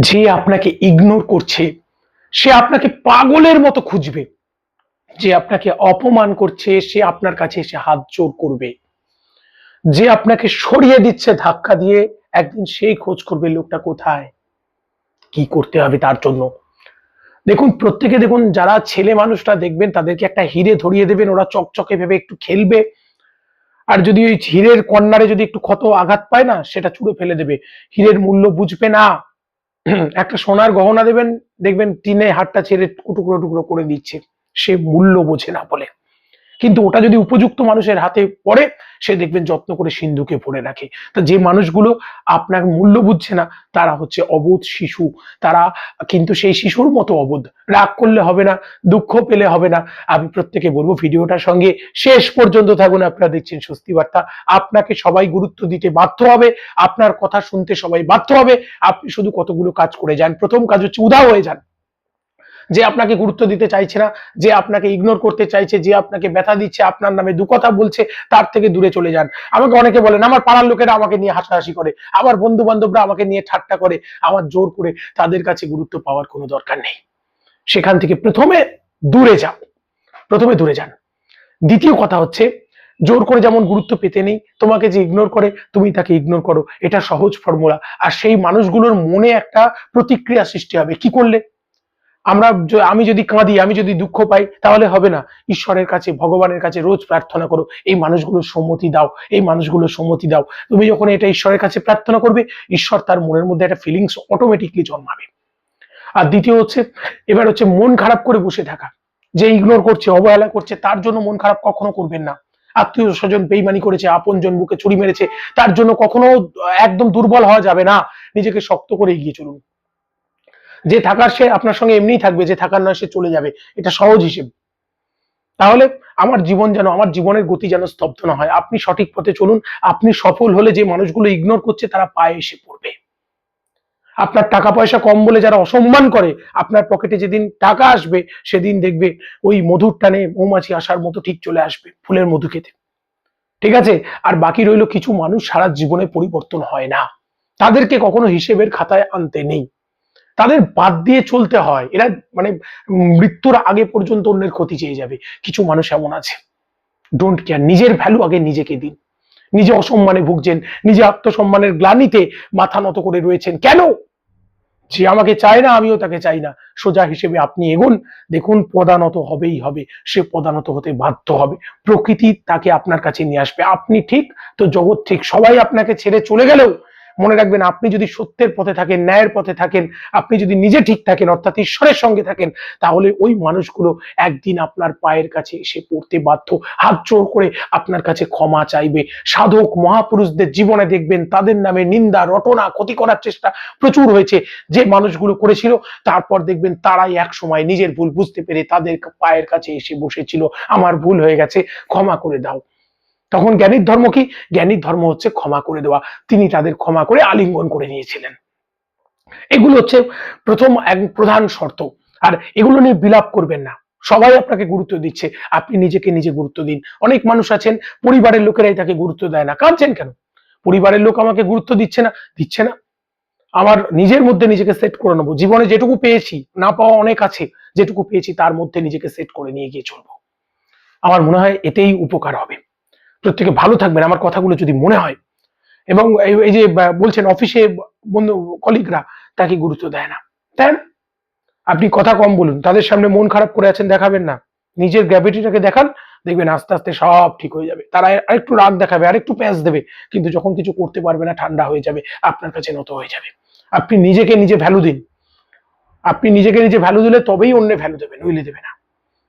যে আপনাকে ইগনোর করছে, সে আপনাকে পাগলের মতো খুঁজবে, যে আপনাকে অপমান করছে, সে আপনার কাছে এসে হাত জোর করবে, যে আপনাকে সরিয়ে দিচ্ছে ধাক্কা দিয়ে, একদিন সেই খোঁজ করবে লোকটা কোথায়, কি করতে হবে তার জন্য। দেখুন, প্রত্যেকে দেখুন, যারা ছেলে মানুষরা দেখবেন, তাদেরকে একটা হিরে ধরিয়ে দেবেন, ওরা চকচকে ভেবে একটু খেলবে, আর যদি ওই হীরের কর্নারে যদি একটু ক্ষত আঘাত পায় না, সেটা চুড়ে ফেলে দেবে। হীরের মূল্য বুঝবে না। একটা সোনার গহনা দেবেন, দেখবেন টিনে হাটটা ছেড়ে টুকরো টুকরো করে দিচ্ছে। সে মূল্য বোঝে না বলে। কিন্তু ওটা যদি উপযুক্ত মানুষের হাতে পড়ে, সে দেখবেন যত্ন করে সিন্ধুকে ভরে রাখে। তা যে মানুষগুলো আপনার মূল্য বুঝছে না, তারা হচ্ছে অবোধ শিশু। তারা কিন্তু সেই শিশুর মতো অবোধ। রাগ করলে হবে না, দুঃখ পেলে হবে না। আমি প্রত্যেকে বলব, ভিডিওটার সঙ্গে শেষ পর্যন্ত থাকুন, আপনারা দেখছেন স্বস্তি বার্তা। আপনাকে সবাই গুরুত্ব দিতে বাধ্য হবে, আপনার কথা শুনতে সবাই বাধ্য হবে। আপনি শুধু কতগুলো কাজ করে যান। প্রথম কাজ হচ্ছে উধাও হয়ে যান। যে আপনাকে গুরুত্ব দিতে চাইছে না, যে আপনাকে ইগনোর করতে চাইছে, যে আপনাকে ব্যথা দিচ্ছে, আপনার নামে দু কথা বলছে, তার থেকে দূরে চলে যান। আমাকে অনেকে বলেন, আমার পাড়ার লোকেরা আমাকে নিয়ে হাসাহাসি করে, আমার বন্ধু বান্ধবরা আমাকে নিয়ে ঠাট্টা করে, আমার জোর করে তাদের কাছে গুরুত্ব পাওয়ার কোনো দরকার নেই। সেখান থেকে প্রথমে দূরে যান প্রথমে দূরে যান। দ্বিতীয় কথা হচ্ছে, জোর করে যেমন গুরুত্ব পেতে নেই, তোমাকে যে ইগনোর করে, তুমি তাকে ইগনোর করো, এটা সহজ ফর্মুলা আর সেই মানুষগুলোর মনে একটা প্রতিক্রিয়া সৃষ্টি হবে। কি করলে? আমরা আমি যদি কাঁদি, আমি যদি দুঃখ পাই, তাহলে হবে না। ঈশ্বরের কাছে, ভগবানের কাছে রোজ প্রার্থনা করো, এই মানুষগুলোর সম্মতি দাও, এই মানুষগুলোর সম্মতি দাও। তুমি যখন এটা ঈশ্বরের কাছে প্রার্থনা করবে, ঈশ্বর তার মনের মধ্যে একটা ফিলিংস অটোমেটিকলি জন্মাবে। আর দ্বিতীয় হচ্ছে, এবার হচ্ছে মন খারাপ করে বসে থাকা। যে ইগনোর করছে, অবহেলা করছে, তার জন্য মন খারাপ কখনো করবেন না। আত্মীয় স্বজন বেইমানি করেছে আপন জন বুকে ছুরি মেরেছে, তার জন্য কখনো একদম দুর্বল হওয়া যাবে না। নিজেকে শক্ত করে এগিয়ে চলুন। যে থাকার সে আপনার সঙ্গে এমনিই থাকবে, যে থাকার নয় সে চলে যাবে। এটা সহজ হিসেব। তাহলে আমার জীবন যেন, আমার জীবনের গতি যেন স্তব্ধ না হয়। আপনি সঠিক পথে চলুন। আপনি সফল হলে যে মানুষগুলো ইগনোর করছে, তারা পায়ে এসে পড়বে। আপনার টাকা পয়সা কম বলে যারা অসম্মান করে, আপনার পকেটে যেদিন টাকা আসবে, সেদিন দেখবে ওই মধুর টানে মৌমাছি আসার মতো ঠিক চলে আসবে, ফুলের মধু খেতে। ঠিক আছে? আর বাকি রইল কিছু মানুষ সারা জীবনে পরিবর্তন হয় না। তাদেরকে কখনো হিসেবের খাতায় আনতে নেই। তাদের বাদ দিয়ে চলতে হয়। এরা মানে মৃত্যুর আগে পর্যন্ত অন্যের ক্ষতি চেয়ে যাবে। কিছু মানুষ এমন আছে। ডোন্ট কেয়ার নিজের ভ্যালু আগে নিজেকে দিন। নিজে অসম্মানে ভুগছেন। নিজে আত্মসম্মানের গ্লানিতে মাথা নত করে রয়েছেন। কেন? যে আমাকে চায় না, আমিও তাকে চাই না। সোজা হিসেবে আপনি এগোন। দেখুন, পদানত হবেই হবে। সে পদানত হতে বাধ্য হবে। প্রকৃতি তাকে আপনার কাছে নিয়ে আসবে। আপনি ঠিক, তো জগৎ ঠিক। সবাই আপনাকে ছেড়ে চলে গেলেও মনে রাখবেন আপনি যদি সত্যের পথে থাকেন, ন্যায়ের পথে থাকেন, আপনি যদি নিজে ঠিক থাকেন, অর্থাৎ ঈশ্বরের সঙ্গে থাকেন, তাহলে ওই মানুষগুলো একদিন আপনার পায়ের কাছে এসে পড়তে বাধ্য। হাত জোর করে আপনার কাছে ক্ষমা চাইবে। সাধক মহাপুরুষদের জীবনে দেখবেন তাদের নামে নিন্দা, রটনা, ক্ষতি করার চেষ্টা প্রচুর হয়েছে। যে মানুষগুলো করেছিল, তারপর দেখবেন তারাই এক সময় নিজের ভুল বুঝতে পেরে তাদের পায়ের কাছে এসে বসেছিল। আমার ভুল হয়ে গেছে, ক্ষমা করে দাও। তখন জ্ঞানীর ধর্ম কি? জ্ঞানীর ধর্ম হচ্ছে ক্ষমা করে দেওয়া। তিনি তাদের ক্ষমা করে আলিঙ্গন করে নিয়েছিলেন। এগুলো হচ্ছে প্রথম এক প্রধান শর্ত। আর এগুলো নিয়ে বিলাপ করবেন না। সবাই আপনাকে গুরুত্ব দিচ্ছে। আপনি নিজেকে নিজে গুরুত্ব দিন। অনেক মানুষ আছেন, পরিবারের লোকেরাই তাকে গুরুত্ব দেয় না। কাঁদছেন কেন? পরিবারের লোক আমাকে গুরুত্ব দিচ্ছে না? দিচ্ছে না। আমার নিজের মধ্যে নিজেকে সেট করে নেব। জীবনে যেটুকু পেয়েছি, না পাওয়া অনেক আছে, যেটুকু পেয়েছি তার মধ্যে নিজেকে সেট করে নিয়ে গিয়ে চলবো। আমার মনে হয় এতেই উপকার হবে। প্রত্যেকে ভালো থাকবেন, আমার কথাগুলো যদি মনে হয়। এবং এই যে বলছেন অফিসে বন্ধু, কলিগরা তাকে গুরুত্ব দেয় না। তাই আপনি কথা কম বলুন, তাদের সামনে মন খারাপ করে আছেন, দেখাবেন না। নিজের গ্র্যাভিটিটাকে দেখান, দেখবেন আস্তে আস্তে সব ঠিক হয়ে যাবে। তারা আরেকটু রাগ দেখাবে, আরেকটু প্যাঁচ দেবে, কিন্তু যখন কিছু করতে পারবে না, ঠান্ডা হয়ে যাবে, আপনার কাছে নত হয়ে যাবে। আপনি নিজেকে নিজে ভ্যালু দিন। আপনি নিজেকে নিজে ভ্যালু দিলে তবেই অন্য ভ্যালু দেবেন, নইলে দেবে না।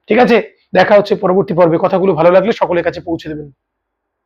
ঠিক আছে? দেখা হচ্ছে পরবর্তী পর্বে। কথাগুলো ভালো লাগলে সকলের কাছে পৌঁছে দেবেন।